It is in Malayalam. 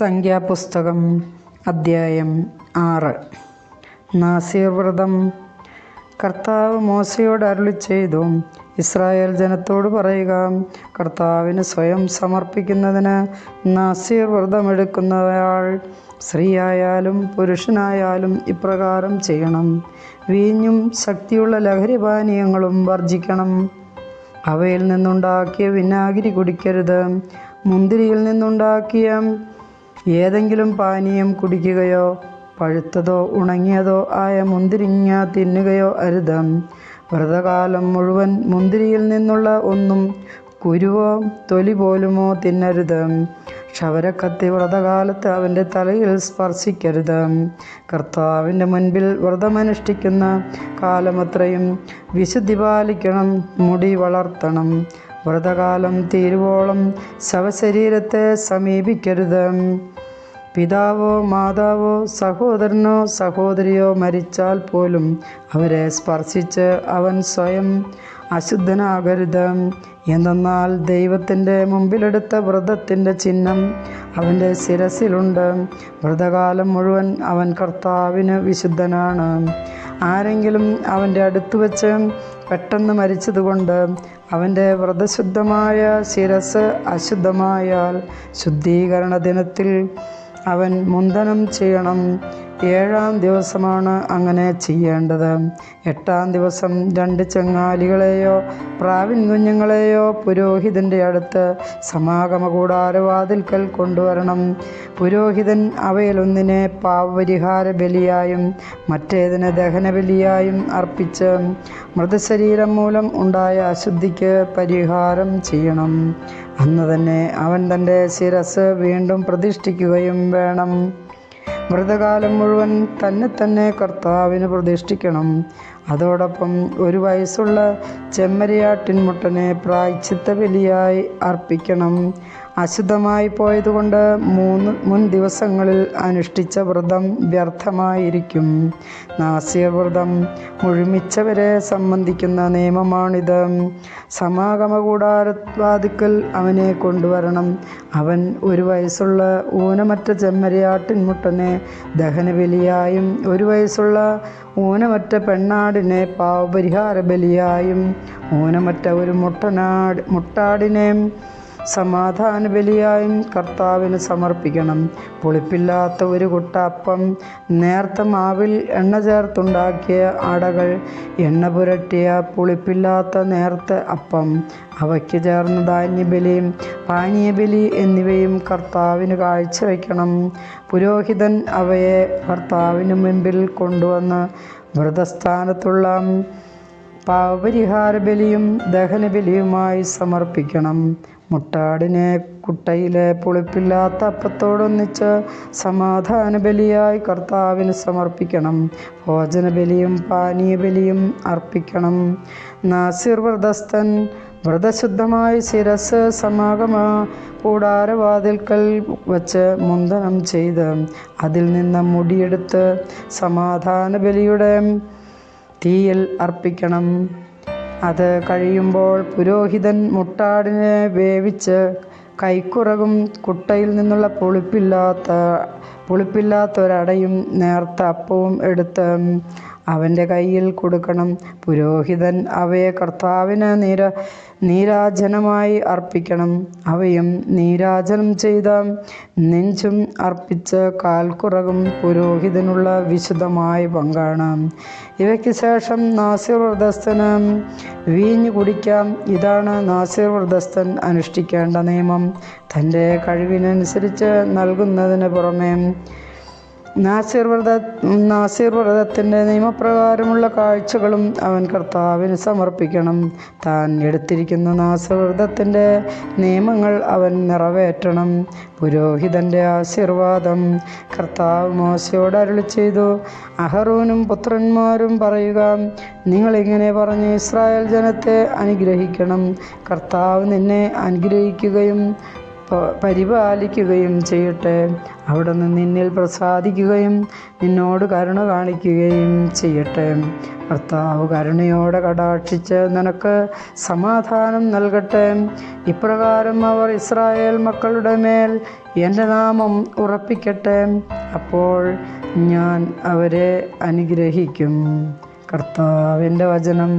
സംഖ്യാപുസ്തകം അദ്ധ്യായം ആറ്. നാസീർ വ്രതം കർത്താവ് മോശയോട് അരുളി ചെയ്തു ഇസ്രായേൽ ജനത്തോട് പറയുക കർത്താവിന് സ്വയം സമർപ്പിക്കുന്നതിന് നാസീർ വ്രതമെടുക്കുന്നയാൾ സ്ത്രീയായാലും പുരുഷനായാലും ഇപ്രകാരം ചെയ്യണം. വീഞ്ഞും ശക്തിയുള്ള ലഹരിപാനീയങ്ങളും വർജിക്കണം. അവയിൽ നിന്നുണ്ടാക്കിയ വിനാഗിരി കുടിക്കരുത്. മുന്തിരിയിൽ നിന്നുണ്ടാക്കിയ ഏതെങ്കിലും പാനീയം കുടിക്കുകയോ പഴുത്തതോ ഉണങ്ങിയതോ ആയ മുന്തിരിങ്ങ തിന്നുകയോ അരുത്. വ്രതകാലം മുഴുവൻ മുന്തിരിയിൽ നിന്നുള്ള ഒന്നും കുരുവോ തൊലി പോലുമോ തിന്നരുത്. ക്ഷവരക്കത്തി വ്രതകാലത്ത് അവന്റെ തലയിൽ സ്പർശിക്കരുത്. കർത്താവിന്റെ മുൻപിൽ വ്രതമനുഷ്ഠിക്കുന്ന കാലമത്രയും വിശുദ്ധി പാലിക്കണം മുടി വളർത്തണം. വ്രതകാലം തീരുവോളം ശവശരീരത്തെ സമീപിക്കരുത്. പിതാവോ മാതാവോ സഹോദരനോ സഹോദരിയോ മരിച്ചാൽ പോലും അവരെ സ്പർശിച്ച് അവൻ സ്വയം അശുദ്ധനാകരുത്. എന്തെന്നാൽ ദൈവത്തിന്റെ മുമ്പിലെടുത്ത വ്രതത്തിന്റെ ചിഹ്നം അവന്റെ ശിരസിലുണ്ട്. വ്രതകാലം മുഴുവൻ അവൻ കർത്താവിന് വിശുദ്ധനാണ്. ആരെങ്കിലും അവന്റെ അടുത്ത് വെച്ച് പെട്ടെന്ന് മരിച്ചതുകൊണ്ട് അവന്റെ വ്രതശുദ്ധമായ ശിരസ് അശുദ്ധമായാൽ ശുദ്ധീകരണ ദിനത്തിൽ അവൻ മുന്തനം ചെയ്യണം. ഏഴാം ദിവസമാണ് അങ്ങനെ ചെയ്യേണ്ടത്. എട്ടാം ദിവസം രണ്ട് ചങ്ങാലികളെയോ പ്രാവിൻ കുഞ്ഞുങ്ങളെയോ പുരോഹിതന്റെ അടുത്ത് സമാഗമ കൂടാരവാതിൽക്കൽ കൊണ്ടുവരണം. പുരോഹിതൻ അവയിലൊന്നിനെ പാവപരിഹാര ബലിയായും മറ്റേതിന് ദഹനബലിയായും അർപ്പിച്ച് മൃതശരീരം മൂലം ഉണ്ടായ അശുദ്ധിക്ക് പരിഹാരം ചെയ്യണം. അന്ന് തന്നെ അവൻ തന്റെ ശിരസ് വീണ്ടും പ്രതിഷ്ഠിക്കുകയും വേണം. വ്രതകാലം മുഴുവൻ തന്നെ തന്നെ കർത്താവിന് പ്രതിഷ്ഠിക്കണം. അതോടൊപ്പം ഒരു വയസ്സുള്ള ചെമ്മരിയാട്ടിൻമുട്ടനെ പ്രായച്ചിത്ത ബലിയായി അർപ്പിക്കണം. അശുദ്ധമായി പോയതുകൊണ്ട് മൂന്ന് മുൻ ദിവസങ്ങളിൽ അനുഷ്ഠിച്ച വ്രതം വ്യർത്ഥമായിരിക്കും. നാസ്യ വ്രതം മുഴുമിച്ചവരെ സംബന്ധിക്കുന്ന നിയമമാണിത്. സമാഗമ കൂടാരവാദിക്കൽ അവനെ കൊണ്ടുവരണം. അവൻ ഒരു വയസ്സുള്ള ഊനമറ്റ ചെമ്മരിയാട്ടിൻമുട്ടനെ ദഹനബലിയായും ഒരു വയസ്സുള്ള ഊനമറ്റ പെണ്ണാടിനെ പാവപരിഹാര ബലിയായും ഊനമറ്റ ഒരു മുട്ടനാട് മുട്ടാടിനെ സമാധാന ബലിയായും കർത്താവിന് സമർപ്പിക്കണം. പുളിപ്പില്ലാത്ത ഒരു കുട്ടപ്പം നേർത്ത മാവിൽ എണ്ണ ചേർത്തുണ്ടാക്കിയ അടകൾ എണ്ണ പുരട്ടിയ പുളിപ്പില്ലാത്ത നേർത്ത അപ്പം അവയ്ക്ക് ചേർന്ന ധാന്യബലിയും പാനീയബലി എന്നിവയും കർത്താവിന് കാഴ്ചവെക്കണം പുരോഹിതൻ അവയെ കർത്താവിന് മുൻപിൽ കൊണ്ടുവന്ന് വ്രതസ്ഥാനത്തുള്ള പാവപരിഹാര ബലിയും ദഹനബലിയുമായി സമർപ്പിക്കണം. മുട്ടാടിനെ കുട്ടയിലെ പുളിപ്പില്ലാത്ത അപ്പത്തോടൊന്നിച്ച് സമാധാന ബലിയായി കർത്താവിന് സമർപ്പിക്കണം. ഭോജന ബലിയും പാനീയ ബലിയും അർപ്പിക്കണം. നാസിർ വ്രതസ്ഥൻ വ്രതശുദ്ധമായ ശിരസ് സമാഗമ കൂടാരവാതിൽക്കൽ വച്ച് മുന്തനം ചെയ്ത് അതിൽ നിന്ന് മുടിയെടുത്ത് സമാധാന ബലിയുടെ തീയിൽ അർപ്പിക്കണം. അത് കഴിയുമ്പോൾ പുരോഹിതൻ മുട്ടാടിനെ വേവിച്ച് കൈക്കുറകും കുട്ടയിൽ നിന്നുള്ള പുളിപ്പില്ലാത്ത പുളിപ്പില്ലാത്തൊരടയും നേർത്ത അപ്പവും എടുത്ത് അവന്റെ കയ്യിൽ കൊടുക്കണം. പുരോഹിതൻ അവയെ കർത്താവിന് നീര നീരാജനമായി അർപ്പിക്കണം. അവയും നീരാജനം ചെയ്ത നെഞ്ചും അർപ്പിച്ച് കാൽക്കുറകും പുരോഹിതനുള്ള വിശുദ്ധമായ പങ്കാണ്. ഇവയ്ക്ക് ശേഷം നാസിർ വ്രതസ്ഥന് വീഞ്ഞു കുടിക്കാം. ഇതാണ് നാസിർ വ്രതസ്ഥൻ അനുഷ്ഠിക്കേണ്ട നിയമം. തന്റെ കഴിവിനനുസരിച്ച് നൽകുന്നതിന് പുറമെ നാസിർ വ്രത നാസിർ വ്രതത്തിന്റെ നിയമപ്രകാരമുള്ള കാഴ്ചകളും അവൻ കർത്താവിന് സമർപ്പിക്കണം. താൻ എടുത്തിരിക്കുന്ന നാസിർ വ്രതത്തിന്റെ നിയമങ്ങൾ അവൻ നിറവേറ്റണം. പുരോഹിതന്റെ ആശീർവാദം കർത്താവ് മോശയോട് അരുളി ചെയ്തു. അഹറൂനും പുത്രന്മാരും പറയുക നിങ്ങളിങ്ങനെ പറഞ്ഞ് ഇസ്രായേൽ ജനത്തെ അനുഗ്രഹിക്കണം. കർത്താവ് നിന്നെ അനുഗ്രഹിക്കുകയും പരിപാലിക്കുകയും ചെയ്യട്ടെ. അവിടുന്ന് നിന്നിൽ പ്രസാദിക്കുകയും നിന്നോട് കരുണ കാണിക്കുകയും ചെയ്യട്ടെ. കർത്താവ് കരുണയോടെ കടാക്ഷിച്ച് നിനക്ക് സമാധാനം നൽകട്ടെ. ഇപ്രകാരം അവർ ഇസ്രായേൽ മക്കളുടെ മേൽ എന്റെ നാമം ഉറപ്പിക്കട്ടെ. അപ്പോൾ ഞാൻ അവരെ അനുഗ്രഹിക്കും. കർത്താവിന്റെ വചനം.